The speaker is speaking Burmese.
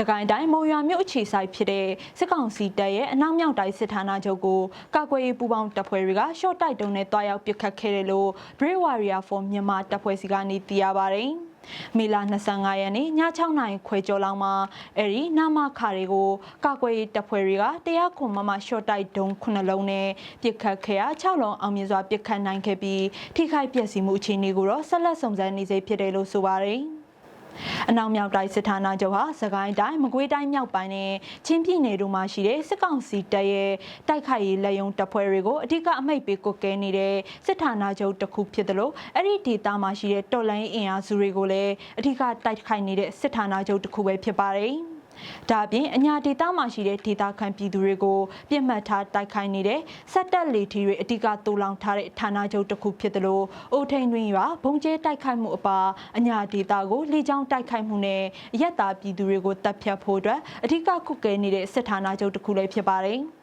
စကိုင်းတိုင်းမုံရွာမြို့အခြေဆိုင်ဖြစ်တဲ့စစ်ကောင်စီတပ်ရဲ့အနောက်မြောက်တိုင်းစစ်ဌာနချုပ်ကိုကာကွယ်ရေးပူးပေါင်းတပ်ဖွဲ့တွေကရှော့တိုက်တုံးနဲ့တွားရောက်ပစ်ခတ်ခဲ့တယ်လို့ Brave Warrior for မြန်မာတပ်ဖွဲ့စီကနေသိရပါတယ်။မေလ25ရက်နေ့ည6နာရီခွဲကျော်လောက်မှာအဲ့ဒီနာမခါတွေကိုကာကွယ်ရေးတပ်ဖွဲ့တွေကတရားခွန်မမရှော့တိုက်တုံး9လုံးနဲ့ပစ်ခတ်ခဲ့ရ6လုံးအောင်မြင်စွာပစ်ခတ်နိုင်ခဲ့ပြီးထိခိုက်ပျက်စီးမှုအခြေအနေကိုတော့ဆက်လက်စုံစမ်းနေစေဖြစ်တယ်လို့ဆိုပါတယ်။ အနောက်မြောက်တိုင်းစစ်ဌာနချုပ်ဟာစကိုင်းတိုင်းမကွေးတိုင်းမြောက်ပိုင်းနဲ့ချင်းပြည်နယ်တို့မှာရှိတဲ့စစ်ကောင်စီတပ်ရဲ့တိုက်ခိုက်ရေးလက်ယုံတပ်ဖွဲ့တွေကိုအ धिक အမိတ်ပေးကွက်ကဲနေတဲ့စစ်ဌာနချုပ်တစ်ခုဖြစ်တယ်လို့အဲ့ဒီဒေသမှာရှိတဲ့တော်လိုင်းအင်အားစုတွေကိုလည်းအ धिक တိုက်ခိုက်နေတဲ့စစ်ဌာနချုပ်တစ်ခုပဲဖြစ်ပါတယ်။ ဒါအပြင်အညာဒေတာမှာရှိတဲ့ဒေတာခံပြည်သူတွေကိုပြစ်မှတ်ထားတိုက်ခိုက်နေတဲ့စက်တက်လေထီတွေအ धिक တူလောင်ထားတဲ့ဌာနချုပ်တစ်ခုဖြစ်တယ်လို့အိုထိန်တွင်ရွာဘုံကျဲတိုက်ခိုက်မှုအပါအညာဒေတာကိုလေကြောင်းတိုက်ခိုက်မှုနဲ့ရက်သားပြည်သူတွေကိုတပ်ဖြတ်ဖို့အတွက်အ धिक ခုကဲနေတဲ့စစ်ဌာနချုပ်တစ်ခုလည်းဖြစ်ပါတယ်။